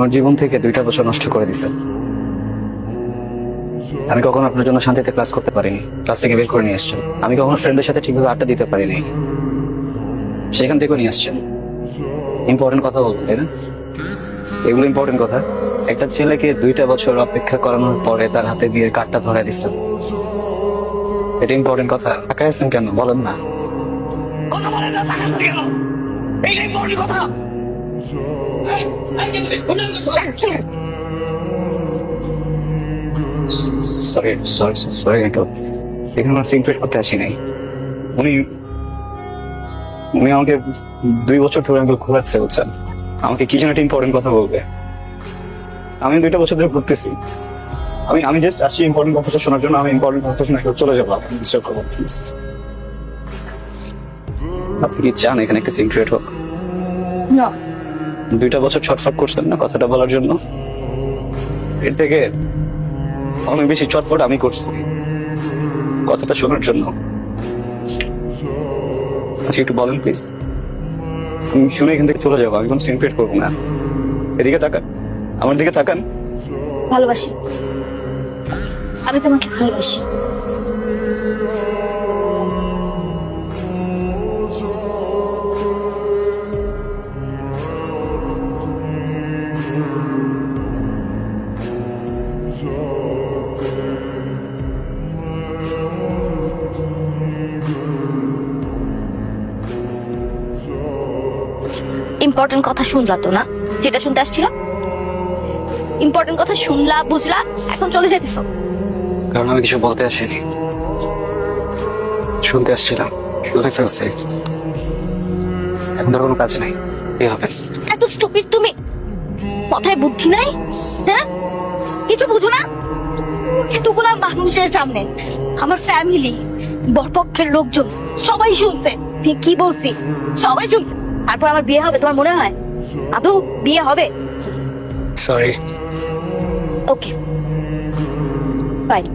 আমার জীবন থেকে দুইটা বছর নষ্ট করে দিছে। আমি কখনো আপনার জন্য শান্তিতে ক্লাস করতে পারিনি। ক্লাস থেকে বের করে নিয়ে আসছেন। আমি কখনো ফ্রেন্ডের সাথে ঠিকভাবে আড্ডা দিতে পারিনি। সেখান থেকেও নিয়ে আসছেন। ইম্পর্টেন্ট কথা বলব, তাই না? এগুলো ইম্পর্টেন্ট কথা। একটা ছেলেকে দুইটা বছর অপেক্ষা করানোর পরে তার হাতে বিয়ের কার্ডটা ধরে দিচ্ছেন। এটা ইম্পর্টেন্ট কথা। টাকা আছেন কেন? বলেন না। কথা বলেন না এইটা ইম্পর্টেন্ট কথা। সরি সরি সরি আঙ্কেল এখানে কোনো সিক্রেট করতে আসি নাই। উনি উনি আমাকে দুই বছর ধরে আঙ্কেল ঘোরাচ্ছে, বুঝছেন? আমাকে কি যেন একটা ইম্পর্টেন্ট কথা বলবে। আমি দুইটা বছর ধরে ঘুরতেছি। আমি আমি জাস্ট আসছি ইম্পর্টেন্ট কথাটা শোনার জন্য, আমি ইম্পর্টেন্ট কথা শুনে চলে যাব। ডিস্টার্ব করব প্লিজ আপনি কি চান এখানে একটা সিক্রেট হোক? না। দুইটা বছর ছটফট করছেন না কথাটা বলার জন্য? এর থেকে অনেক বেশি চটফট আমি করছি। কথাটা শোনার জন্য। আচ্ছা একটু বলেন প্লিজ শুনে এখান থেকে চলে যাব, আমি কোনো সিনক্রেট করব না। এদিকে তাকান। আমার দিকে তাকান। ভালোবাসি। আমি তোমাকে ভালোবাসি। ইম্পর্টেন্ট কথা শুনলা তো না? যেটা শুনতে আসছিলাম ইম্পর্টেন্ট কথা শুনলা বুঝলা এখন চলে যেতেছো কারণ আমি কিছু বলতে আসিনি। শুনতে আসছিলাম শুনে ফেলছি এখন কোনো কাজ নেই কি হবে। এত স্টুপিড তুমি। কথায় বুদ্ধি নাই? হ্যাঁ? কিছু বুঝো না? এতগুলা মানুষের সামনে আমার ফ্যামিলি বরপক্ষের লোকজন সবাই শুনছে। কি বলছি? সবাই শুনছে। তারপর আমার বিয়ে হবে তোমার মনে হয়? আদৌ বিয়ে হবে? Sorry okay fine